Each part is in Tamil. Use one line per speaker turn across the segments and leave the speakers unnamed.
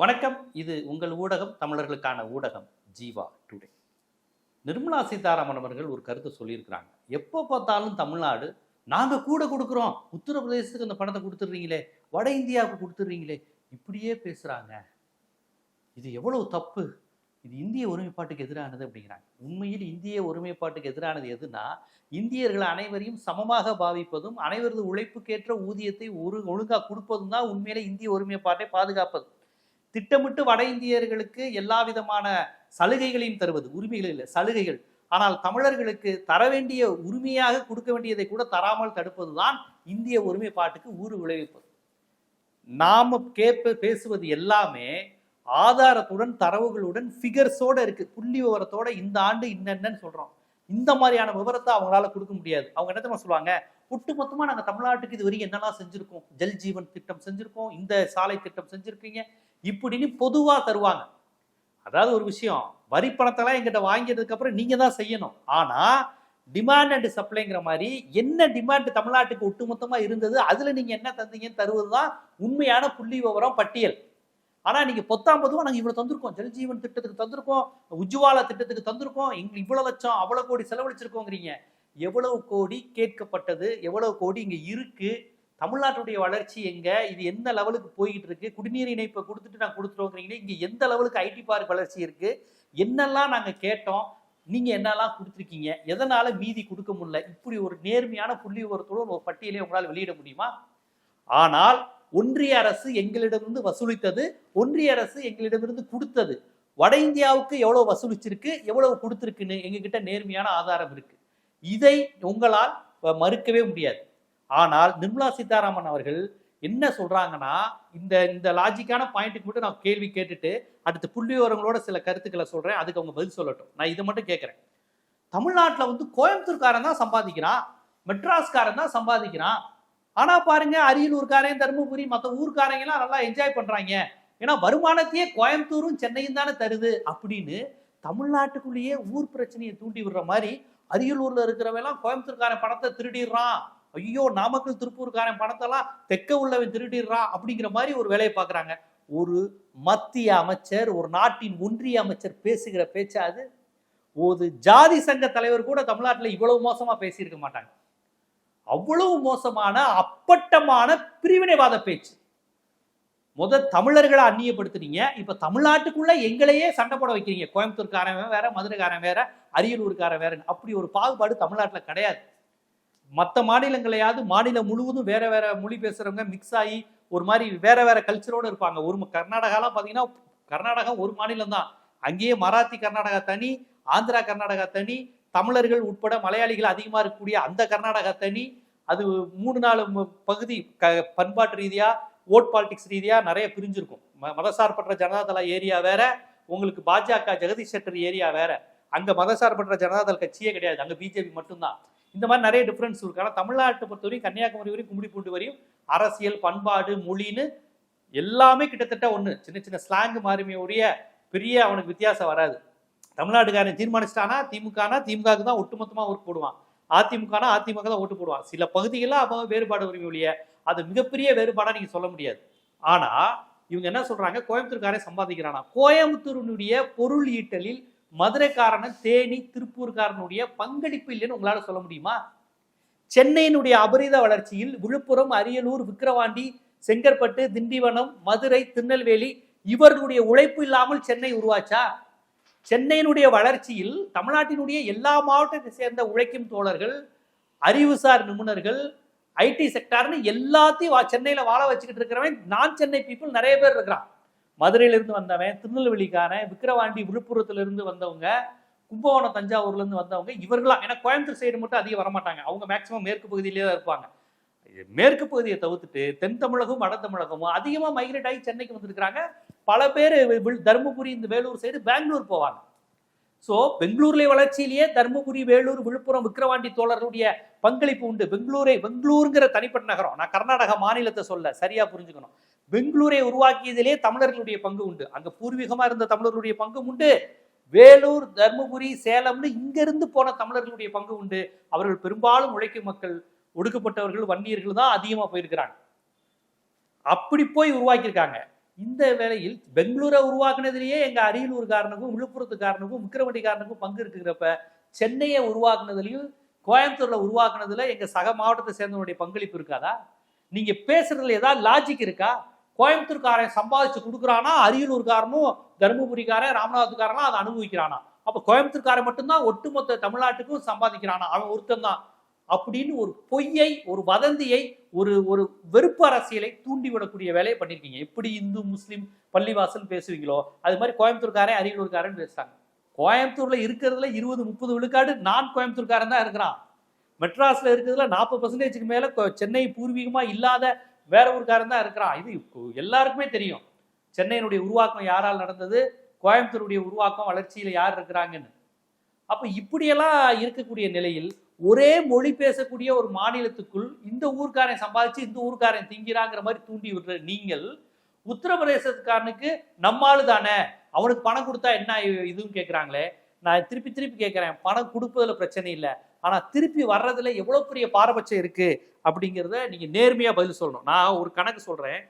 வணக்கம். இது உங்கள் ஊடகம் தமிழர்களுக்கான ஊடகம் ஜீவா டுடே. நிர்மலா சீதாராமன் அவர்கள் ஒரு கருத்தை சொல்லியிருக்கிறாங்க. எப்போ பார்த்தாலும் தமிழ்நாடு நாங்கள் கூட கொடுக்குறோம். உத்தரப்பிரதேசத்துக்கு அந்த பணத்தை கொடுத்துட்றீங்களே. வட இந்தியாவுக்கு கொடுத்துட்றீங்களே. இப்படியே பேசுகிறாங்க இது எவ்வளவு தப்பு? இது இந்திய ஒருமைப்பாட்டுக்கு எதிரானது அப்படிங்கிறாங்க. உண்மையில் இந்திய ஒருமைப்பாட்டுக்கு எதிரானது எதுனா இந்தியர்கள் அனைவரையும் சமமாக பாவிப்பதும் அனைவரது உழைப்புக்கேற்ற ஊதியத்தை ஒரு ஒழுங்காக கொடுப்பதும் தான் உண்மையிலே இந்திய ஒருமைப்பாட்டை பாதுகாப்பது. திட்டமிட்டு வட இந்தியர்களுக்கு எல்லா விதமான சலுகைகளையும் தருவது. உரிமைகள் இல்லை சலுகைகள். ஆனால் தமிழர்களுக்கு தர வேண்டிய உரிமையாக கொடுக்க வேண்டியதை கூட தராமல் தடுப்பதுதான் இந்திய ஒருமைப்பாட்டுக்கு ஊறு விளைவிப்பது நாம கேட்ப பேசுவது எல்லாமே ஆதாரத்துடன் தரவுகளுடன் ஃபிகர்ஸோட இருக்கு. புள்ளி விவரத்தோட இந்த ஆண்டு இன்னென்னு சொல்றோம். இந்த மாதிரியான விவரத்தை அவங்களால கொடுக்க முடியாது. அவங்க என்ன தெரியுமா சொல்லுவாங்க? ஒட்டு மொத்தமாக நாங்கள் தமிழ்நாட்டுக்கு இது வரைக்கும் என்னெல்லாம் செஞ்சுருக்கோம்? ஜல் ஜீவன் திட்டம் செஞ்சுருக்கோம். இந்த சாலை திட்டம் செஞ்சுருக்கீங்க. இப்படின்னு பொதுவாக தருவாங்க. அதாவது ஒரு விஷயம் வரி பணத்தெல்லாம் எங்கிட்ட வாங்கியதுக்கு அப்புறம் நீங்க தான் செய்யணும். ஆனா டிமாண்ட் அண்ட் சப்ளைங்கிற மாதிரி என்ன டிமாண்ட் தமிழ்நாட்டுக்கு ஒட்டுமொத்தமா இருந்தது அதுல நீங்க என்ன தந்தீங்கன்னு தருவதுதான் உண்மையான புள்ளி விவரம் பட்டியல். ஆனா நீங்க பொத்தாம் பொதுவாக நாங்கள் இவ்வளவு தந்திருக்கோம். ஜல் ஜீவன் திட்டத்துக்கு தந்திருக்கோம். உஜ்வாலா திட்டத்துக்கு தந்திருக்கோம். எங்களுக்கு இவ்வளவு லட்சம் அவ்வளவு கோடி செலவழிச்சிருக்கோங்கிறீங்க. எவ்வளவு கோடி கேட்கப்பட்டது எவ்வளவு கோடி இங்க இருக்கு தமிழ்நாட்டுடைய வளர்ச்சி எங்க இது எந்த லெவலுக்கு போய்கிட்டு இருக்கு குடிநீர் இணைப்பை கொடுத்துட்டு நான் கொடுத்துருவோங்கிறீங்களே இங்க எந்த லெவலுக்கு ஐடி பார்க் வளர்ச்சி இருக்கு என்னெல்லாம் நாங்க கேட்டோம் நீங்க என்னெல்லாம் கொடுத்துருக்கீங்க எதனால மீதி கொடுக்க முடியல இப்படி ஒரு நேர்மையான புள்ளி விவரத்தோட ஒரு பட்டியலை உங்களால் வெளியிட முடியுமா? ஆனால் ஒன்றிய அரசு எங்களிடமிருந்து வசூலித்தது ஒன்றிய அரசு எங்களிடமிருந்து கொடுத்தது. வட இந்தியாவுக்கு எவ்வளவு வசூலிச்சிருக்கு எவ்வளவு கொடுத்துருக்குன்னு எங்ககிட்ட நேர்மையான ஆதாரம் இருக்கு. இதை உங்களால் மறுக்கவே முடியாது. ஆனால் நிர்மலா சீதாராமன் அவர்கள் என்ன சொல்றாங்கன்னா இந்த இந்த லாஜிக்கான பாயிண்ட்டுக்கு மட்டும் நான் கேள்வி கேட்டுட்டு அடுத்து புள்ளி விவரங்களோட சில கருத்துக்களை சொல்றேன். அதுக்கு அவங்க பதில் சொல்லட்டும். நான் இதை மட்டும் கேட்குறேன். தமிழ்நாட்டில் வந்து கோயம்புத்தூர்காரன் தான் சம்பாதிக்கிறான். மெட்ராஸ்காரன் தான் சம்பாதிக்கிறான். ஆனா பாருங்க அரியலூர்காரன் தருமபுரி மற்ற ஊர்க்காரங்க எல்லாம் நல்லா என்ஜாய் பண்றாங்க. ஏன்னா வருமானத்தையே கோயம்புத்தூரும் சென்னையும் தானே தருது அப்படின்னு தமிழ்நாட்டுக்குள்ளேயே ஊர் பிரச்சனையை தூண்டி விடுற மாதிரி அரியலூர்ல இருக்கிறவெல்லாம் கோயம்புத்தூர்காரன் பணத்தை திருடிடுறான். ஐயோ நாமக்கல் திருப்பூர்காரன் பணத்தெல்லாம் தெக்க உள்ளவன் திருடிடுறான் அப்படிங்கிற மாதிரி ஒரு வேலையை பார்க்குறாங்க. ஒரு மத்திய அமைச்சர் ஒரு நாட்டின் ஒன்றிய அமைச்சர் பேசுகிற பேச்சா அது? ஒரு ஜாதி சங்க தலைவர் கூட தமிழ்நாட்டில் இவ்வளவு மோசமா பேசியிருக்க மாட்டாங்க. அவ்வளவு மோசமான அப்பட்டமான பிரிவினைவாத பேச்சு. முத தமிழர்களை அந்நியப்படுத்துறீங்க இப்போ தமிழ்நாட்டுக்குள்ள எங்களையே சண்டை போட வைக்கிறீங்க. கோயம்புத்தூர்காரன் வேற மதுரைக்காரன் வேற அரியலூர்காரன் வேற அப்படி ஒரு பாகுபாடு தமிழ்நாட்டில் கிடையாது. மற்ற மாநிலங்களையாவது மாநிலம் முழுவதும் வேற வேற மொழி பேசுறவங்க மிக்ஸ் ஆகி ஒரு மாதிரி வேற வேற கல்ச்சரோடு இருப்பாங்க. ஒரு கர்நாடகாலாம் பார்த்தீங்கன்னா கர்நாடகா ஒரு மாநிலம் தான். அங்கேயே மராத்தி கர்நாடகா தனி ஆந்திரா கர்நாடகா தனி தமிழர்கள் உட்பட மலையாளிகள் அதிகமாக இருக்கக்கூடிய அந்த கர்நாடகா தனி. அது மூணு நாலு பகுதி க பண்பாட்டு ரீதியாக ஓட் பாலிடிக்ஸ் ரீதியாக நிறைய பிரிஞ்சிருக்கும். மதசார்பற்ற ஜனதாதள ஏரியா வேற உங்களுக்கு பாஜக ஜெகதீஷ் செட்டர் ஏரியா வேற. அங்கே மதசார்பற்ற ஜனதாதள கட்சியே கிடையாது. அங்கே பிஜேபி மட்டும்தான். இந்த மாதிரி நிறைய டிஃப்ரென்ஸ் இருக்கு. ஆனால் தமிழ்நாட்டை பொறுத்தவரையும் கன்னியாகுமரி வரையும் கும்மிடிப்பூண்டி வரையும் அரசியல் பண்பாடு மொழின்னு எல்லாமே கிட்டத்தட்ட ஒன்று சின்ன சின்ன ஸ்லாங் மாறுமே உடைய பெரிய அவனுக்கு வித்தியாசம் வராது. தமிழ்நாட்டுக்காரன் தீர்மானிச்சிட்டானா திமுகனா திமுகவுக்கு தான் ஒட்டுமொத்தமாக ஓட்டு போடுவான். அதிமுகனா அதிமுக தான் ஓட்டு போடுவான் சில பகுதிகளில் அவங்க வேறுபாடு உரிமை ஒழிய அது மிகப்பெரிய வேறுபாடாக நீங்கள் சொல்ல முடியாது. ஆனால் இவங்க என்ன சொல்கிறாங்க கோயம்புத்தூர்காரே சம்பாதிக்கிறானா? கோயம்புத்தூரினுடைய பொருள் ஈட்டலில் மதுரைக்காரன் தேனி திருப்பூர்காரனுடைய பங்களிப்பு இல்லைன்னு உங்களால் சொல்ல முடியுமா? சென்னையினுடைய அபரித வளர்ச்சியில் விழுப்புரம் அரியலூர் விக்கிரவாண்டி செங்கற்பட்டு திண்டிவனம் மதுரை திருநெல்வேலி இவர்களுடைய உழைப்பு இல்லாமல் சென்னை உருவாச்சா? சென்னையினுடைய வளர்ச்சியில் தமிழ்நாட்டினுடைய எல்லா மாவட்டத்தை சேர்ந்த உழைக்கும் தோழர்கள் அறிவுசார் நிபுணர்கள் ஐடி செக்டார்னு எல்லாத்தையும் சென்னையில் வாழ வச்சுக்கிட்டு இருக்கிறவன் நான் சென்னை பீப்புள் நிறைய பேர் இருக்கிறான். மதுரையிலிருந்து வந்தவன் திருநெல்வேலிக்காரன் விக்கிரவாண்டி விழுப்புரத்துலேருந்து வந்தவங்க கும்பகோணம் தஞ்சாவூர்லேருந்து வந்தவங்க இவர்களாம். ஏன்னா கோயம்புத்தூர் சைடு மட்டும் அதிகம் வரமாட்டாங்க. அவங்க மேக்சிமம் மேற்கு பகுதியிலே தான் இருப்பாங்க. மேற்கு பகுதியை தவிர்த்துட்டு தென் தமிழகம் வட தமிழகமும் அதிகமாக மைக்ரேட் ஆகி சென்னைக்கு வந்திருக்கிறாங்க. பல பேர் தருமபுரி இந்த வேலூர் சைடு பெங்களூர் போவாங்க. ஸோ பெங்களூர்லேயே வளர்ச்சியிலேயே தருமபுரி வேலூர் விழுப்புரம் விக்கிரவாண்டி தோழர்களுடைய பங்களிப்பு உண்டு. பெங்களூரை பெங்களூருங்கிற தனிப்பட்ட நகரம். நான் கர்நாடகா மாநிலத்தை சொல்ல சரியா புரிஞ்சுக்கணும். பெங்களூரை உருவாக்கியதிலே தமிழர்களுடைய பங்கு உண்டு. அங்கே பூர்வீகமாக இருந்த தமிழர்களுடைய பங்கு உண்டு. வேலூர் தருமபுரி சேலம்னு இங்கிருந்து போன தமிழர்களுடைய பங்கு உண்டு. அவர்கள் பெரும்பாலும் உழைக்கும் மக்கள் ஒடுக்கப்பட்டவர்கள் வன்னியர்கள் தான் அதிகமாக போயிருக்கிறாங்க. அப்படி போய் உருவாக்கியிருக்காங்க. இந்த வேளையில் பெங்களூரை உருவாக்குனதுலயே எங்க அரியலூர்காரனுக்கும் விழுப்புரத்துக்காரனுக்கும் விக்கிரவண்டிக்காரனுக்கும் பங்கு இருக்குங்கிறப்ப சென்னையை உருவாக்குனதுலையும் கோயம்புத்தூரில் உருவாக்குனதுல எங்கள் சக மாவட்டத்தை சேர்ந்தவனுடைய பங்களிப்பு இருக்காதா? நீங்கள் பேசுறதுல ஏதாவது லாஜிக் இருக்கா? கோயம்புத்தூர்காரன் சம்பாதிச்சு கொடுக்குறானா? அரியலூர்காரனும் தருமபுரிக்காரன் ராமநாதத்துக்காரனா அதை அனுபவிக்கிறானா? அப்போ கோயம்புத்தூர்காரன் மட்டும்தான் ஒட்டுமொத்த தமிழ்நாட்டுக்கும் சம்பாதிக்கிறானா? அவன் ஒருத்தன் தான். அப்படின்னு ஒரு பொய்யை ஒரு வதந்தியை ஒரு ஒரு வெறுப்பு அரசியலை தூண்டிவிடக்கூடிய வேலையை பண்ணிருக்கீங்க. எப்படி இந்து முஸ்லீம் பள்ளிவாசல் பேசுவீங்களோ அது மாதிரி கோயம்புத்தூர்காரன் அரியலூர்காரன் பேசுறாங்க. கோயம்புத்தூர்ல இருக்கிறதுல இருபது முப்பது விழுக்காடு நான் கோயம்புத்தூர்காரன் தான் இருக்கிறான். மெட்ராஸ்ல இருக்கிறதுல நாற்பது பர்சன்டேஜுக்கு மேல சென்னை பூர்வீகமா இல்லாத வேற ஊருக்காரன் தான் இருக்கிறான். இது எல்லாருக்குமே தெரியும். சென்னையினுடைய உருவாக்கம் யாரால் நடந்தது? கோயம்புத்தூருடைய உருவாக்கம் வளர்ச்சியில யார் இருக்கிறாங்கன்னு. அப்ப இப்படியெல்லாம் இருக்கக்கூடிய நிலையில் ஒரே மொழி பேசக்கூடிய ஒரு மாநிலத்துக்குள் இந்த ஊர்க்காரன் சம்பாதிச்சு இந்த ஊர்க்காரன் திங்கிறாங்கிற மாதிரி தூண்டி விடுற நீங்கள் உத்தரப்பிரதேசத்துக்காரனுக்கு நம்மாளு தானே? அவனுக்கு பணம் கொடுத்தா என்ன இதுவும் கேட்குறாங்களே நான் திருப்பி திருப்பி கேட்குறேன் பணம் கொடுப்பதில் பிரச்சனை இல்லை. ஆனால் திருப்பி வர்றதுல எவ்வளோ பெரிய பாரபட்சம் இருக்குது அப்படிங்கிறத நீங்கள் நேர்மையாக பதில் சொல்லணும். நான் ஒரு கணக்கு சொல்கிறேன்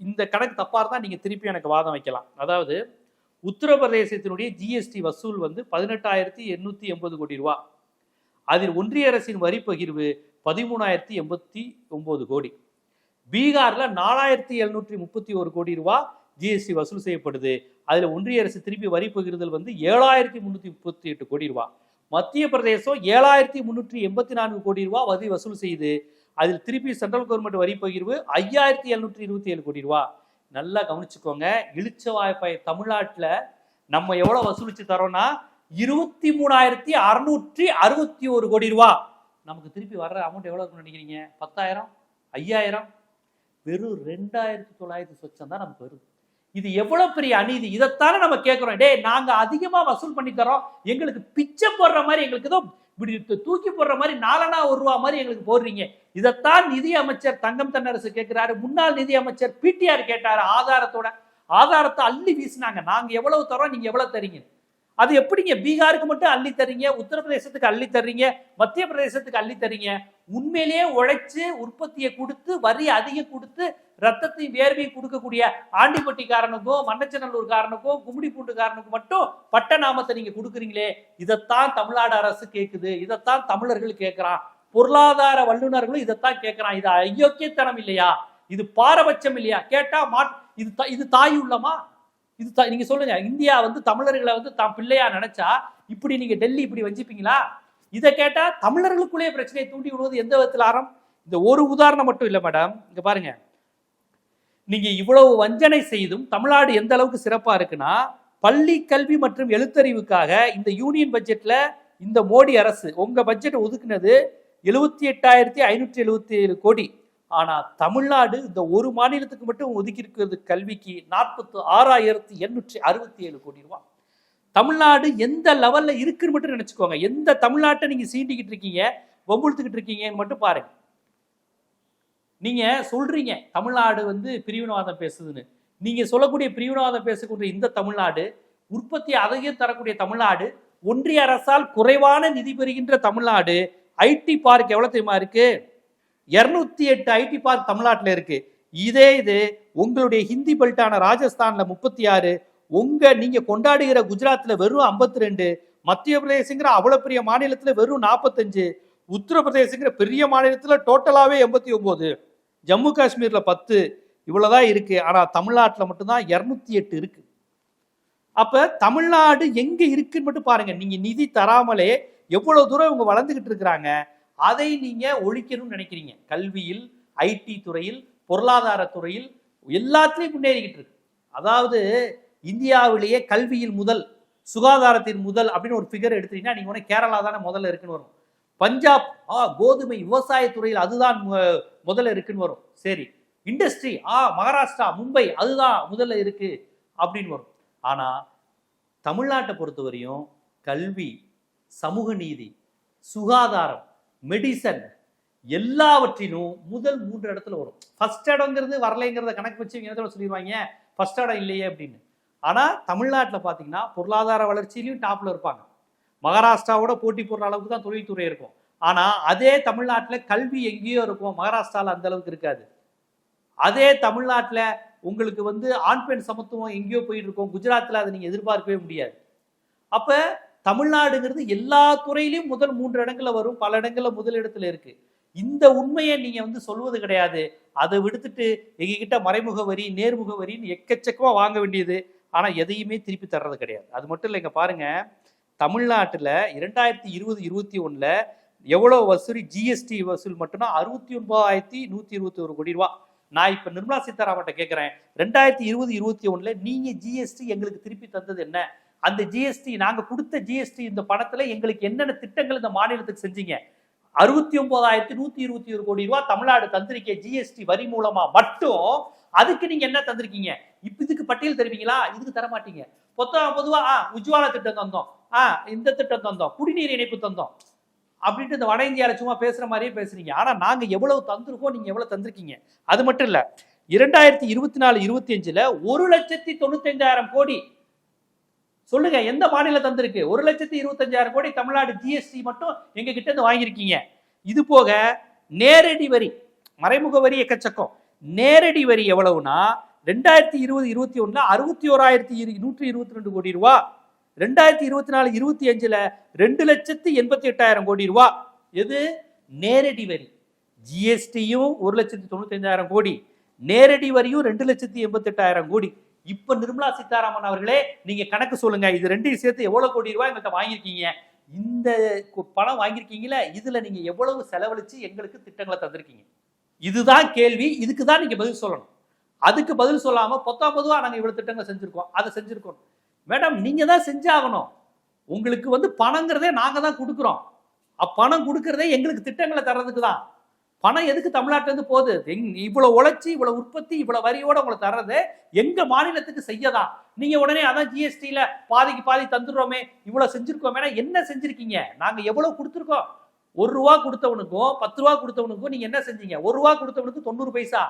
இந்த கணக்கு தப்பாக இருந்தால் நீங்கள் திருப்பி எனக்கு வாதம் வைக்கலாம். அதாவது உத்தரப்பிரதேசத்தினுடைய ஜிஎஸ்டி வசூல் வந்து பதினெட்டாயிரத்தி எண்ணூற்றி எண்பது கோடி ரூபா. அதில் ஒன்றிய அரசின் வரி பகிர்வு பதிமூணாயிரத்தி எண்பத்தி ஒன்பது கோடி. பீகாரில் நாலாயிரத்தி எழுநூற்றி முப்பத்தி ஒரு கோடி ரூபா ஜிஎஸ்டி வசூல் செய்யப்படுது. அதில் ஒன்றிய அரசு திருப்பி வரி பகிர்தல் வந்து ஏழாயிரத்தி முன்னூற்றி முப்பத்தி எட்டு கோடி ரூபா. மத்திய பிரதேசம் ஏழாயிரத்தி முன்னூற்றி எண்பத்தி நான்கு கோடி ரூபா வரி வசூல் செய்யுது அதில் திருப்பி சென்ட்ரல் கவர்மெண்ட் வரி பகிர்வு ஐயாயிரத்தி எழுநூற்றி இருபத்தி ஏழு கோடி ரூபா. நல்லா கவனிச்சுக்கோங்க இழிச்ச வாய்ப்பை தமிழ்நாட்டில் நம்ம எவ்வளோ வசூலிச்சு தரோம்னா இருபத்தி மூணாயிரத்தி அறுநூற்றி அறுபத்தி ஒரு கோடி ரூபா. நமக்கு திருப்பி வர்ற அமௌண்ட் எவ்வளோ இருக்குன்னு நினைக்கிறீங்க? பத்தாயிரம்? ஐயாயிரம்? வெறும் ரெண்டாயிரத்தி தொள்ளாயிரத்தி சொச்சம் தான் நமக்கு வருது. இது எவ்வளோ பெரிய அநீதி? இதைத்தானே நம்ம கேட்குறோம். டேய் நாங்கள் அதிகமாக வசூல் பண்ணி தரோம் எங்களுக்கு பிச்சை போடுற மாதிரி எங்களுக்கு ஏதோ இப்படி தூக்கி போடுற மாதிரி நாலனா ஒரு ரூபா மாதிரி எங்களுக்கு போடுறீங்க. இதைத்தான் நிதி அமைச்சர் தங்கம் தென்னரசு கேட்கிறாரு. முன்னாள் நிதி அமைச்சர் பிடிஆர் கேட்டார் ஆதாரத்தோட. ஆதாரத்தை அள்ளி வீசினாங்க. நாங்கள் எவ்வளவு தரோம் நீங்கள் எவ்வளோ தரீங்க அது எப்படிங்க? பீகாருக்கு மட்டும் அள்ளி தர்றீங்க உத்தரப்பிரதேசத்துக்கு அள்ளி தர்றீங்க மத்திய பிரதேசத்துக்கு அள்ளி தர்றீங்க. உண்மையிலேயே உழைச்சு உற்பத்தியை கொடுத்து வரி அதிகம் கொடுத்து ரத்தத்தையும் வேர்வையும் கொடுக்கக்கூடிய ஆண்டிப்பட்டிக்காரனுக்கும் மன்னச்சநல்லூர்காரனுக்கும் கும்மிடி பூண்டுக்காரனுக்கும் மட்டும் பட்ட நாமத்தை நீங்க கொடுக்குறீங்களே இதைத்தான் தமிழ்நாடு அரசு கேட்குது இதைத்தான் தமிழர்கள் கேட்கிறான் பொருளாதார வல்லுநர்களும் இதைத்தான் கேட்கிறான் இது அயோக்கியத்தனம் இல்லையா? இது பாரபட்சம் இல்லையா? கேட்டா மாட் இது இது தாய் உள்ளமா? இது நீங்க சொல்லுங்க. இந்தியா வந்து தமிழர்களை வந்து தான் பிள்ளையா நினைச்சா இப்படி நீங்க டெல்லி இப்படி வஞ்சிப்பீங்களா? இதை கேட்டா தமிழர்களுக்குள்ளே பிரச்சனையை தூண்டி விடுவது எந்த விதத்தில் ஆரம்? இந்த ஒரு உதாரணம் மட்டும் இல்லை மேடம். இங்க பாருங்க. நீங்க இவ்வளவு வஞ்சனை செய்தும் தமிழ்நாடு எந்த அளவுக்கு சிறப்பா இருக்குன்னா பள்ளி கல்வி மற்றும் எழுத்தறிவுக்காக இந்த யூனியன் பட்ஜெட்ல இந்த மோடி அரசு உங்க பட்ஜெட் ஒதுக்குனது எழுபத்தி எட்டாயிரத்தி ஐநூற்றி எழுபத்தி ஏழு கோடி. ஆனால் தமிழ்நாடு இந்த ஒரு மாநிலத்துக்கு மட்டும் ஒதுக்கி இருக்கிறது கல்விக்கு நாற்பத்தி ஆறாயிரத்தி எண்ணூற்றி அறுபத்தி ஏழு கோடி ரூபா தமிழ்நாடு எந்த லெவலில் இருக்குன்னு மட்டும் நினச்சிக்கோங்க. எந்த தமிழ்நாட்டை நீங்கள் சீண்டிக்கிட்டு இருக்கீங்க வம்புழுத்துக்கிட்டு இருக்கீங்கன்னு மட்டும் பாருங்க. நீங்கள் சொல்கிறீங்க தமிழ்நாடு வந்து பிரிவினவாதம் பேசுதுன்னு. நீங்கள் சொல்லக்கூடிய பிரிவினவாதம் பேசக்கூடிய இந்த தமிழ்நாடு உற்பத்தி அதிகம் தரக்கூடிய தமிழ்நாடு ஒன்றிய அரசால் குறைவான நிதி பெறுகின்ற தமிழ்நாடு ஐடி பார்க் எவ்வளோ தெரியுமா இருக்குது இருநூத்தி எட்டு ஐடி பார்க் தமிழ்நாட்டில் இருக்கு. இதே இது உங்களுடைய ஹிந்தி பெல்ட்டான ராஜஸ்தான்ல முப்பத்தி ஆறு உங்க நீங்க கொண்டாடுகிற குஜராத்ல வெறும் 52 ரெண்டு மத்திய பிரதேசங்கிற அவ்வளவு பெரிய மாநிலத்துல வெறும் நாற்பத்தஞ்சு உத்தரப்பிரதேசங்கிற பெரிய மாநிலத்துல டோட்டலாவே எண்பத்தி ஒன்பது ஜம்மு காஷ்மீர்ல பத்து இவ்வளவுதான் இருக்கு. ஆனா தமிழ்நாட்டுல மட்டும்தான் இருநூத்தி எட்டு இருக்கு. அப்ப தமிழ்நாடு எங்க இருக்குன்னு மட்டும் பாருங்க. நீங்க நிதி தராமலே எவ்வளவு தூரம் இவங்க வளர்ந்துகிட்டு இருக்கிறாங்க. அதை நீங்கள் ஒழிக்கணும்னு நினைக்கிறீங்க. கல்வியில் ஐடி துறையில் பொருளாதார துறையில் முன்னேறிக்கிட்டு இருக்கு. அதாவது இந்தியாவிலேயே கல்வியில் முதல் சுகாதாரத்தின் முதல் அப்படின்னு ஒரு ஃபிகர் எடுத்தீங்கன்னா நீங்கள் உடனே கேரளா தானே முதல்ல இருக்குன்னு வரும். பஞ்சாப் ஆ கோதுமை விவசாயத்துறையில் அதுதான் மு- முதல்ல இருக்குன்னு வரும். சரி. இண்டஸ்ட்ரி ஆ மகாராஷ்டிரா மும்பை அதுதான் முதல்ல இருக்கு அப்படின்னு வரும். ஆனால் தமிழ்நாட்டை பொறுத்தவரையும் கல்வி சமூக நீதி சுகாதாரம் மெடிசன் எல்லாவற்றிலும் முதல் மூன்று இடத்துல வரும். ஃபர்ஸ்ட் இடங்கிறது வரலைங்கிறத கணக்கு வச்சு இவங்க இடத்துல சொல்லிடுவாங்க? ஃபர்ஸ்ட் இடம் இல்லையே அப்படின்னு. ஆனால் தமிழ்நாட்டில் பார்த்தீங்கன்னா பொருளாதார வளர்ச்சியிலையும் டாப்பில் இருப்பாங்க. மகாராஷ்டிராவோட போட்டி போடுற அளவுக்கு தான் தொழில்துறை இருக்கும். ஆனால் அதே தமிழ்நாட்டில் கல்வி எங்கேயோ இருக்கும். மகாராஷ்டிராவில் அந்த அளவுக்கு இருக்காது. அதே தமிழ்நாட்டில் உங்களுக்கு வந்து ஆண் பெண் சமத்துவம் எங்கேயோ போயிட்டு இருக்கோம். குஜராத்தில் அதை நீங்கள் எதிர்பார்க்கவே முடியாது. அப்போ தமிழ்நாடுங்கிறது எல்லா துறையிலையும் முதல் மூன்று இடங்களில் வரும். பல இடங்களில் முதல் இடத்துல இருக்கு. இந்த உண்மையை நீங்க வந்து சொல்வது கிடையாது. அதை விடுத்துட்டு எங்ககிட்ட மறைமுக வரி நேர்முக வரின்னு எக்கச்சக்கமா வாங்க வேண்டியது. ஆனா எதையுமே திருப்பி தர்றது கிடையாது. அது மட்டும் இல்லைங்க பாருங்க. தமிழ்நாட்டில் இரண்டாயிரத்தி இருபது இருபத்தி ஒன்றில் எவ்வளோ வசூல்? ஜிஎஸ்டி வசூல் மட்டும்னா அறுபத்தி ஒன்பதாயிரத்தி நூற்றி இருபத்தி ஒரு கோடி ரூபா. நான் இப்போ நிர்மலா சீதாராமன் கேட்குறேன் ரெண்டாயிரத்தி இருபது இருபத்தி ஒன்றில் நீங்கள் ஜிஎஸ்டி எங்களுக்கு திருப்பி தந்தது என்ன? அந்த ஜிஎஸ்டி நாங்க கொடுத்த ஜிஎஸ்டி இந்த பணத்துல எங்களுக்கு என்னென்ன திட்டங்கள் இந்த மாநிலத்துக்கு செஞ்சீங்க? அறுபத்தி ஒன்பதாயிரத்தி நூத்தி இருபத்தி ஒரு கோடி ரூபாய் தமிழ்நாடு தந்திருக்கே ஜிஎஸ்டி வரி மூலமா மட்டும் அதுக்கு நீங்க என்ன தந்திருக்கீங்க? இப்ப இதுக்கு பட்டியல் தருவீங்களா? இதுக்கு தர மாட்டீங்க பொத்தம் பொதுவா ஆ, உஜ்வாலா திட்டம் தந்தோம். ஆ இந்த திட்டம் தந்தோம். குடிநீர் இணைப்பு தந்தோம். அப்படின்ட்டு இந்த வட இந்தியாவில் சும்மா பேசுற மாதிரியே பேசுறீங்க. ஆனா நாங்க எவ்வளவு தந்திருக்கோம் நீங்க எவ்வளவு தந்திருக்கீங்க? அது மட்டும் இல்ல இரண்டாயிரத்தி இருபத்தி நாலு இருபத்தி அஞ்சுல ஒரு லட்சத்தி தொண்ணூத்தி ஐந்தாயிரம் கோடி சொல்லுங்க எந்த மாநிலம் தந்திருக்கு? ஒரு லட்சத்தி இருபத்தஞ்சாயிரம் கோடி தமிழ்நாடு ஜிஎஸ்டி மட்டும் எங்க கிட்ட இருந்து வாங்கியிருக்கீங்க. இது போக நேரடி வரி மறைமுக வரி எக்கச்சக்கம். நேரடி வரி எவ்வளவுனா ரெண்டாயிரத்தி இருபது இருபத்தி ஒண்ணுல அறுபத்தி ஓராயிரத்தி இரு- நூற்றி இருபத்தி ரெண்டு கோடி ரூபா. ரெண்டாயிரத்தி இருபத்தி நாலு இருபத்தி அஞ்சுல ரெண்டு லட்சத்தி எண்பத்தி எட்டாயிரம் கோடி ரூபா. எது? நேரடி வரி. ஜிஎஸ்டியும் ஒரு லட்சத்தி தொண்ணூத்தஞ்சாயிரம் கோடி. நேரடி வரியும் ரெண்டு லட்சத்தி எண்பத்தி எட்டாயிரம் கோடி. இப்ப நிர்மலா சீதாராமன் அவர்களே நீங்க கணக்கு சொல்லுங்க. இது ரெண்டையும் சேர்த்து எவ்வளவு கோடி ரூபாய் எங்கள்கிட்ட வாங்கியிருக்கீங்க? இந்த பணம் வாங்கியிருக்கீங்களே இதுல நீங்க எவ்வளவு செலவழிச்சு எங்களுக்கு திட்டங்களை தந்திருக்கீங்க? இதுதான் கேள்வி. இதுக்கு தான் நீங்க பதில் சொல்லணும். அதுக்கு பதில் சொல்லாம பொத்தா பொதுவா நாங்க இவ்வளவு திட்டங்களை செஞ்சிருக்கோம். அதை செஞ்சிருக்கோம். மேடம் நீங்க தான் செஞ்சாகணும். உங்களுக்கு வந்து பணங்கிறதே நாங்க தான் கொடுக்குறோம். அப்பணம் கொடுக்கறதே எங்களுக்கு திட்டங்களை தர்றதுக்கு தான். பணம் எதுக்கு தமிழ்நாட்டிலேருந்து போகுது? எங்- இவ்வளோ உழைச்சி இவ்வளோ உற்பத்தி இவ்வளோ வரியோடு உங்களை தர்றது எங்கள் மாநிலத்துக்கு செய்யதான் நீங்கள் உடனே அதான் ஜிஎஸ்டியில் பாதிக்கு பாதி தந்துடுறோமே இவ்வளோ செஞ்சிருக்கோமே என்ன செஞ்சுருக்கீங்க? நாங்கள் எவ்வளோ கொடுத்துருக்கோம்? ஒரு ரூபா கொடுத்தவனுக்கும் பத்து ரூபா கொடுத்தவனுக்கும் நீங்கள் என்ன செஞ்சீங்க? ஒரு ரூபா கொடுத்தவனுக்கு தொண்ணூறு பைசா.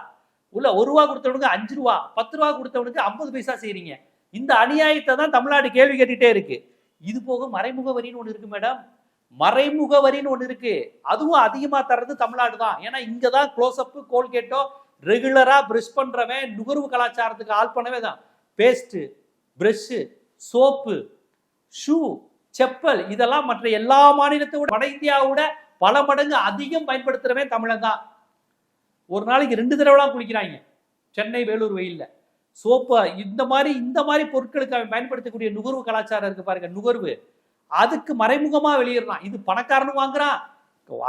உள்ள ஒரு ரூபா கொடுத்தவனுக்கு அஞ்சு ரூபா பத்து ரூபா கொடுத்தவனுக்கு ஐம்பது பைசா செய்கிறீங்க இந்த அநியாயத்தை தான் தமிழ்நாடு கேள்வி கேட்டுகிட்டே இருக்கு. இது போக மறைமுக வரின்னு ஒன்று இருக்கு மேடம். மறைமுக வரின்னு ஒன்று இருக்கு. அதுவும் அதிகமாக தர்றது தமிழ்நாடு தான். ஏன்னா இங்கே தான் க்ளோஸ் கோல்கேட்டோ ரெகுலராக ப்ரஷ் பண்ணுறவன் நுகர்வு கலாச்சாரத்துக்கு ஆள் பண்ணவே தான். Paste brush soap shoe chappal இதெல்லாம் மற்ற எல்லா மாநிலத்தை விட வட இந்தியாவோட பல மடங்கு அதிகம் பயன்படுத்துறவன் தமிழன் தான். ஒரு நாளைக்கு ரெண்டு தடவைலாம் குளிக்கிறாங்க. சென்னை வேலூர் வெயிலில். சோப்பு இந்த மாதிரி இந்த மாதிரி பொருட்களுக்கு அவன் பயன்படுத்தக்கூடிய நுகர்வு கலாச்சாரம் இருக்கு பாருங்க நுகர்வு. அதுக்கு மறைமுகமா வெளியிடலாம் இது பணக்காரனும் வாங்குறான்.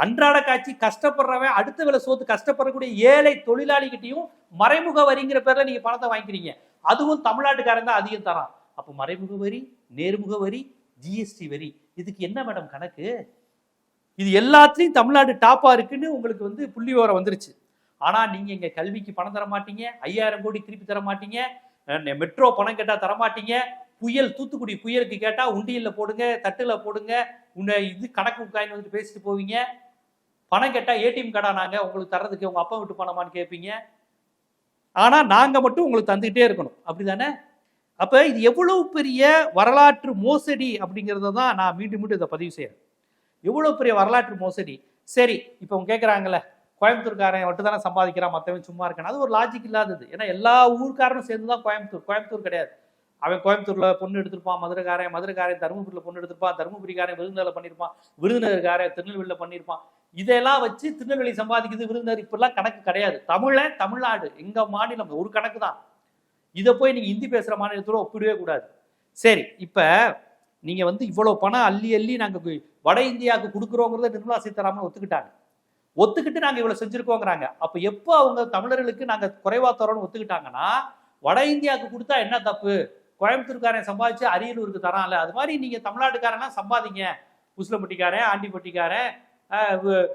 அன்றாட காட்சி கஷ்டப்படுறவன் அடுத்த வேலை சோத்து கஷ்டப்படக்கூடிய ஏழை தொழிலாளிகிட்டையும் மறைமுக வரிங்கிற பேர்ல நீங்க பணத்தை வாங்கிக்கிறீங்க. அதுவும் தமிழ்நாட்டுக்காரன் தான் அதிகம் தரான். அப்ப மறைமுக வரி நேர்முக வரி ஜிஎஸ்டி வரி. இதுக்கு என்ன மேடம் கணக்கு? இது எல்லாத்துலயும் தமிழ்நாடு டாப்பா இருக்குன்னு உங்களுக்கு வந்து புள்ளி விவரம் வந்துருச்சு. ஆனா நீங்க இங்க கல்விக்கு பணம் தர மாட்டீங்க. ஐயாயிரம் கோடி திருப்பி தர மாட்டீங்க. மெட்ரோ பணம் கேட்டா தர மாட்டீங்க. புயல் தூத்துக்குடி புயலுக்கு கேட்டால் உண்டியில் போடுங்க தட்டில் போடுங்க உன்னை இது கணக்கு காயின் வந்துட்டு பேசிட்டு போவீங்க. பணம் கேட்டால் ஏடிஎம் கார்டா நாங்கள் உங்களுக்கு தர்றதுக்கு உங்கள் அப்பா விட்டு பணமான்னு கேட்பீங்க ஆனால் நாங்கள் மட்டும் உங்களுக்கு தந்துக்கிட்டே இருக்கணும். அப்படி தானே அப்போ இது எவ்வளவு பெரிய வரலாற்று மோசடி அப்படிங்கிறத தான் நான் மீண்டும் மீண்டும் இதை பதிவு செய்கிறேன் எவ்வளோ பெரிய வரலாற்று மோசடி? சரி இப்போ அவங்க கேட்குறாங்களே கோயம்புத்தூர்காரன் மட்டும் தானே சம்பாதிக்கிறான் மற்றவன் சும்மா இருக்கான். அது ஒரு லாஜிக் இல்லாதது. ஏன்னா எல்லா ஊர்க்காரனும் சேர்ந்து தான் கோயம்புத்தூர். கோயம்புத்தூர் கிடையாது. அவன் கோயம்புத்தூர்ல பொண்ணு எடுத்திருப்பான் மதுரைக்காரன் மதுரைக்காரன் தருமபுரியில் பொண்ணு எடுத்திருப்பான் தருமபுரிக்காரன் விருதுநகரில் பண்ணியிருப்பான் விருதுநகர்காரன் திருநெல்வேலியில் பண்ணியிருப்பான். இதெல்லாம் வச்சு திருநெல்வேலி சம்பாதிக்குது விருதுநகர். இப்பெல்லாம் கணக்கு கிடையாது. தமிழன் தமிழ்நாடு எங்க மாநிலம் ஒரு கணக்கு தான் இதை போய் நீங்க ஹிந்தி பேசுற மாநிலத்தோட ஒப்பிடவே கூடாது. சரி இப்ப நீங்க வந்து இவ்வளவு பணம் அள்ளி அள்ளி நாங்கள் வட இந்தியாவுக்கு கொடுக்குறோங்கிறத நிர்மலா சீதாராமன் ஒத்துக்கிட்டாங்க. ஒத்துக்கிட்டு நாங்கள் இவ்வளவு செஞ்சிருக்கோங்கிறாங்க. அப்ப எப்போ அவங்க தமிழர்களுக்கு நாங்கள் குறைவா தரோம்னு ஒத்துக்கிட்டாங்கன்னா வட இந்தியாவுக்கு கொடுத்தா என்ன தப்பு? கோயம்புத்தூர்காரன் சம்பாதிச்சு அரியலூருக்கு தரான்ல. அது மாதிரி நீங்க தமிழ்நாட்டுக்காரனா சம்பாதிங்க. உசிலப்பட்டிக்காரன் ஆண்டிப்பட்டிக்காரன் ஆஹ் வி-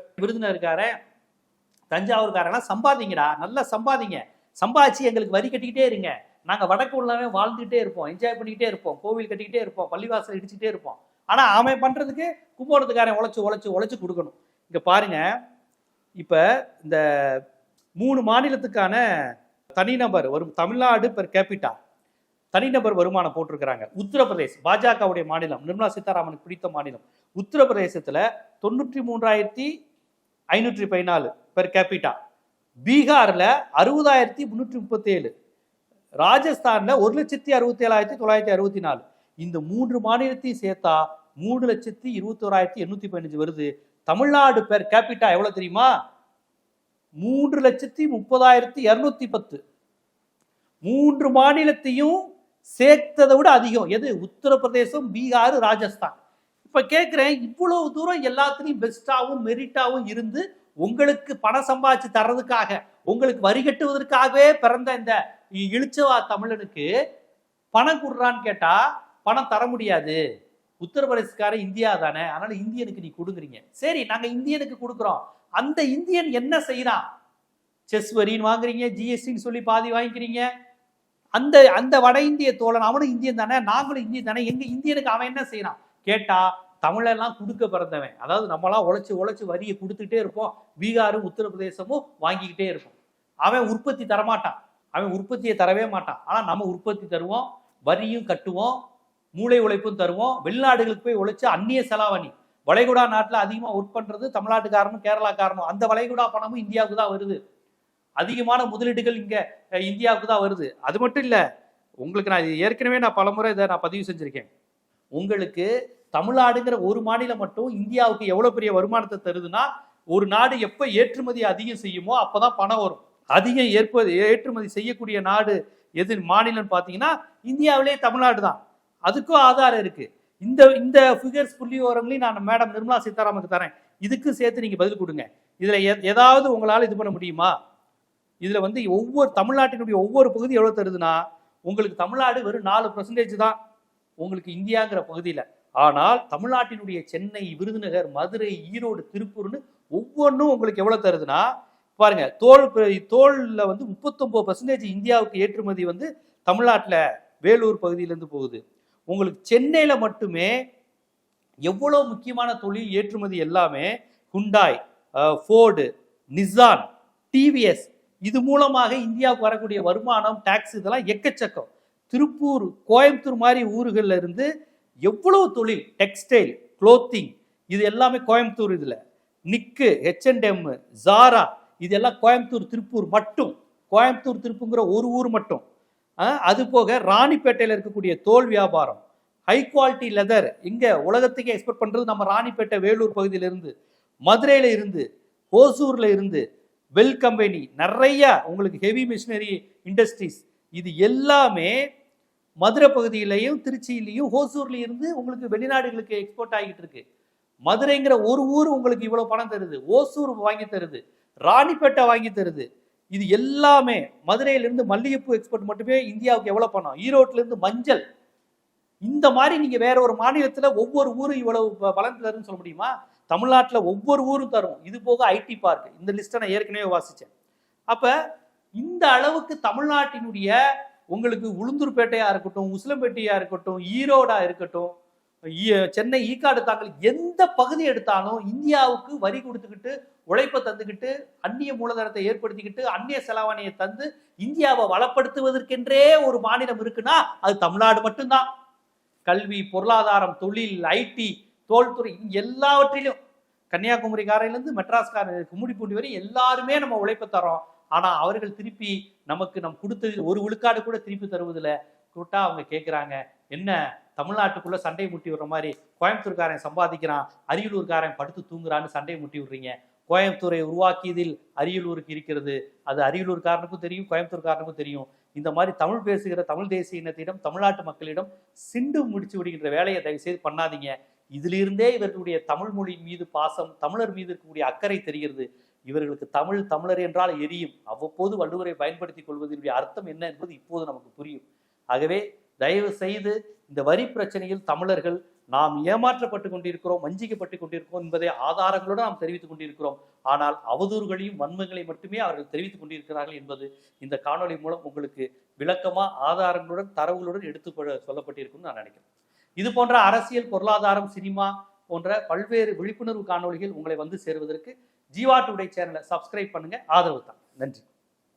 தஞ்சாவூர்காரன்லாம் சம்பாதிங்கடா. நல்லா சம்பாதிங்க. சம்பாதிச்சு எங்களுக்கு வரி கட்டிக்கிட்டே இருங்க. நாங்கள் வடக்கு உள்ளவே வாழ்ந்துகிட்டே இருப்போம். என்ஜாய் பண்ணிக்கிட்டே இருப்போம். கோவில் கட்டிக்கிட்டே இருப்போம். பள்ளிவாசல் இடிச்சுக்கிட்டே இருப்போம். ஆனால் அவன் பண்ணுறதுக்கு கும்போணத்துக்காரன் உழைச்சி உழைச்சி உழைச்சி கொடுக்கணும். இங்கே பாருங்க. இப்போ இந்த மூணு மாநிலத்துக்கான தனிநபர் வரும் தமிழ்நாடு பெர் கேபிட்டா. தனிநபர் வருமானம் போட்டிருக்கிறாங்க. உத்தரப்பிரதேஷ் பாஜகவுடைய மாநிலம் நிர்மலா சீதாராமனுக்கு பிடித்த மாநிலம். உத்தரப்பிரதேசத்தில் தொண்ணூற்றி மூன்றாயிரத்தி ஐநூற்றி பதினாலு பெர் கேபிட்டா பீகாரில் அறுபதாயிரத்தி முந்நூற்றி முப்பத்தி ஏழு ஒரு லட்சத்தி அறுபத்தி ஏழாயிரத்தி தொள்ளாயிரத்தி அறுபத்தி நாலு. இந்த மூன்று மாநிலத்தையும் சேர்த்தா மூணு லட்சத்தி இருபத்தோராயிரத்தி எண்ணூத்தி பதினஞ்சு வருது. தமிழ்நாடு பெர் கேபிட்டா எவ்வளோ தெரியுமா? மூன்று லட்சத்தி முப்பதாயிரத்தி இரநூத்தி பத்து. மூன்று மாநிலத்தையும் சேர்த்ததை விட அதிகம். எது? உத்தரப்பிரதேசம் பீகார் ராஜஸ்தான். இப்போ கேட்குறேன் இவ்வளவு தூரம் எல்லாத்துலேயும் பெஸ்ட்டாகவும் மெரிட்டாகவும் இருந்து உங்களுக்கு பணம் சம்பாதிச்சு தர்றதுக்காக உங்களுக்கு வரி கட்டுவதற்காகவே பிறந்த இந்த இழிச்சவா தமிழனுக்கு பணம் கொடுறான்னு கேட்டால் பணம் தர முடியாது. உத்தரப்பிரதேசக்காரன் இந்தியா தானே அதனால இந்தியனுக்கு நீ கொடுக்குறீங்க. சரி நாங்கள் இந்தியனுக்கு கொடுக்குறோம். அந்த இந்தியன் என்ன செய்யறான் செஸ் வரின்னு வாங்குறீங்க ஜிஎஸ்டின்னு சொல்லி பாதி வாங்கிக்கிறீங்க. அந்த அந்த வட இந்திய தோழன் அவனும் இந்தியன் தானே நாங்களும் இந்தியன் தானே எங்க இந்தியனுக்கு அவன் என்ன செய்யறான் கேட்டா தமிழெல்லாம் கொடுக்க பிறந்தவன். அதாவது நம்மளாம் உழைச்சி உழைச்சி வரியை கொடுத்துட்டே இருப்போம். பீகாரும் உத்தரப்பிரதேசமும் வாங்கிக்கிட்டே இருப்போம். அவன் உற்பத்தி தரமாட்டான். அவன் உற்பத்தியை தரவே மாட்டான். ஆனா நம்ம உற்பத்தி தருவோம் வரியும் கட்டுவோம் மூளை உழைப்பும் தருவோம். வெளிநாடுகளுக்கு போய் உழைச்சி அந்நிய செலாவணி. வளைகுடா நாட்டில் அதிகமாக ஒர்க் பண்ணுறது தமிழ்நாட்டுக்காரனும் கேரளாக்காரனும். அந்த வளைகுடா பணமும் இந்தியாவுக்கு தான் வருது. அதிகமான முதலீடுகள் இங்கே இந்தியாவுக்கு தான் வருது. அது மட்டும் இல்லை உங்களுக்கு நான் ஏற்கனவே நான் பலமுறை இதை நான் பதிவு செஞ்சுருக்கேன். உங்களுக்கு தமிழ்நாடுங்கிற ஒரு மாநிலம் மட்டும் இந்தியாவுக்கு எவ்வளோ பெரிய வருமானத்தை தருதுன்னா ஒரு நாடு எப்போ ஏற்றுமதி அதிகம் செய்யுமோ அப்போ தான் பணம் வரும். அதிகம் ஏற்ப ஏற்றுமதி செய்யக்கூடிய நாடு எது மாநிலம்னு பார்த்தீங்கன்னா இந்தியாவிலே தமிழ்நாடு தான். அதுக்கும் ஆதாரம் இருக்குது இந்த இந்த ஃபிகர்ஸ் புள்ளி விவரங்களையும் நான் மேடம் நிர்மலா சீதாராமனுக்கு தரேன். இதுக்கும் சேர்த்து நீங்கள் பதில் கொடுங்க. இதில் ஏதாவது உங்களால் இது பண்ண முடியுமா? இதில் வந்து ஒவ்வொரு தமிழ்நாட்டினுடைய ஒவ்வொரு பகுதி எவ்வளோ தருதுன்னா உங்களுக்கு தமிழ்நாடு வெறும் நாலு பர்சன்டேஜ் தான். உங்களுக்கு இந்தியாங்கிற பகுதியில். ஆனால் தமிழ்நாட்டினுடைய சென்னை விருதுநகர் மதுரை ஈரோடு திருப்பூர்னு ஒவ்வொன்றும் உங்களுக்கு எவ்வளோ தருதுன்னா பாருங்க தோல் தோலில் வந்து முப்பத்தொம்போது பர்சன்டேஜ் இந்தியாவுக்கு ஏற்றுமதி வந்து தமிழ்நாட்டில் வேலூர் பகுதியிலேருந்து போகுது. உங்களுக்கு சென்னையில் மட்டுமே எவ்வளோ முக்கியமான தொழில் ஏற்றுமதி எல்லாமே ஹுண்டாய் ஃபோர்டு நிசான் டிவிஎஸ் இது மூலமாக இந்தியாவுக்கு வரக்கூடிய வருமானம் டாக்ஸ் இதெல்லாம் எக்கச்சக்கம். திருப்பூர் கோயம்புத்தூர் மாதிரி ஊர்களில் இருந்து எவ்வளவு தொழில் டெக்ஸ்டைல் க்ளோத்திங் இது எல்லாமே கோயம்புத்தூர் இதில். நிக்கு ஹெச்என்டெம் H&M, ஜாரா இதெல்லாம் கோயம்புத்தூர் திருப்பூர் மட்டும். கோயம்புத்தூர் திருப்புங்கிற ஒரு ஊர் மட்டும். அது போக ராணிப்பேட்டையில் இருக்கக்கூடிய தோல் வியாபாரம் ஹை குவாலிட்டி லெதர் இங்கே உலகத்துக்கு எக்ஸ்போர்ட் பண்ணுறது நம்ம ராணிப்பேட்டை வேலூர் பகுதியிலிருந்து மதுரையில் இருந்து ஓசூரில் இருந்து வெல் கம்பெனி நிறைய உங்களுக்கு ஹெவி மிஷினரி இண்டஸ்ட்ரீஸ் இது எல்லாமே மதுரை பகுதியிலையும் திருச்சியிலையும் ஹோசூர்லேயும் இருந்து உங்களுக்கு வெளிநாடுகளுக்கு எக்ஸ்போர்ட் ஆகிட்டு இருக்கு. மதுரைங்கிற ஒரு ஊர் உங்களுக்கு இவ்வளோ பணம் தருது. ஓசூர் வாங்கி தருது. ராணிப்பேட்டை வாங்கி தருது. இது எல்லாமே மதுரையிலேருந்து மல்லிகைப்பூ எக்ஸ்போர்ட் மட்டுமே இந்தியாவுக்கு எவ்வளோ பணம்? ஈரோட்டிலேருந்து மஞ்சள். இந்த மாதிரி நீங்கள் வேற ஒரு மாநிலத்தில் ஒவ்வொரு ஊரும் இவ்வளவு பலன் தருன்னு சொல்ல முடியுமா? தமிழ்நாட்டில் ஒவ்வொரு ஊரும் தரும். இது போக ஐடி பார்க் இந்த லிஸ்ட்டை நான் ஏற்கனவே வாசித்தேன் அப்போ இந்த அளவுக்கு தமிழ்நாட்டினுடைய உங்களுக்கு உளுந்தூர்பேட்டையாக இருக்கட்டும் உசிலம்பேட்டையாக இருக்கட்டும் ஈரோடாக இருக்கட்டும் சென்னை ஈக்காடு தாக்கல் எந்த பகுதி எடுத்தாலும் இந்தியாவுக்கு வரி கொடுத்துக்கிட்டு உழைப்பை தந்துக்கிட்டு அந்நிய மூலதனத்தை ஏற்படுத்திக்கிட்டு அந்நிய செலாவணியை தந்து இந்தியாவை வளப்படுத்துவதற்கென்றே ஒரு மாநிலம் இருக்குன்னா அது தமிழ்நாடு மட்டும்தான். கல்வி பொருளாதாரம் தொழில் ஐடி தோல்துறை எல்லாவற்றிலும். கன்னியாகுமரிக்காரையிலேருந்து மெட்ராஸ்காரன் கும்மிடிப்பூண்டி வரை எல்லாருமே நம்ம உழைப்பு தரோம் ஆனால் அவர்கள் திருப்பி நமக்கு நம் கொடுத்தது ஒரு விழுக்காடு கூட திருப்பி தருவதில்லை. கூட்டா அவங்க கேட்குறாங்க என்ன? தமிழ்நாட்டுக்குள்ள சண்டை முட்டி விடுற மாதிரி கோயம்புத்தூர்காரன் சம்பாதிக்கிறான் அரியலூர்காரன் படுத்து தூங்குறான்னு சண்டை முட்டி விடுறீங்க. கோயம்புத்தூரை உருவாக்கியதில் அரியலூருக்கு இருக்கிறது. அது அரியலூர்காரனுக்கும் தெரியும் கோயம்புத்தூர்காரனுக்கும் தெரியும். இந்த மாதிரி தமிழ் பேசுகிற தமிழ் தேசிய இனத்திடம் தமிழ்நாட்டு மக்களிடம் சிண்டு முடிச்சு விடுகின்ற வேலையை தயவுசெய்து பண்ணாதீங்க. இதிலிருந்தே இவர்களுடைய தமிழ் மொழியின் மீது பாசம் தமிழர் மீது இருக்கக்கூடிய அக்கறை தெரிகிறது. இவர்களுக்கு தமிழ் தமிழர் என்றால் எரியும். அவ்வப்போது வள்ளுவரை பயன்படுத்திக் கொள்வதனுடைய அர்த்தம் என்ன என்பது இப்போது நமக்கு புரியும். ஆகவே தயவு செய்து இந்த வரி பிரச்சனையில் தமிழர்கள் நாம் ஏமாற்றப்பட்டு கொண்டிருக்கிறோம் வஞ்சிக்கப்பட்டு கொண்டிருக்கிறோம் என்பதை ஆதாரங்களோடு நாம் தெரிவித்துக் கொண்டிருக்கிறோம். ஆனால் அவதூறுகளையும் வன்மங்களையும் மட்டுமே அவர்கள் தெரிவித்துக் கொண்டிருக்கிறார்கள் என்பது இந்த காணொலி மூலம் உங்களுக்கு விளக்கமா ஆதாரங்களுடன் தரவுகளுடன் எடுத்து சொல்லப்பட்டிருக்கும்னு நான் நினைக்கிறேன். இது போன்ற அரசியல் பொருளாதாரம் சினிமா போன்ற பல்வேறு விழிப்புணர்வு காணொலிகள் உங்களை வந்து சேருவதற்கு ஜீவா டுடே சேனலை சப்ஸ்கிரைப் பண்ணுங்க. ஆதரவு தான். நன்றி.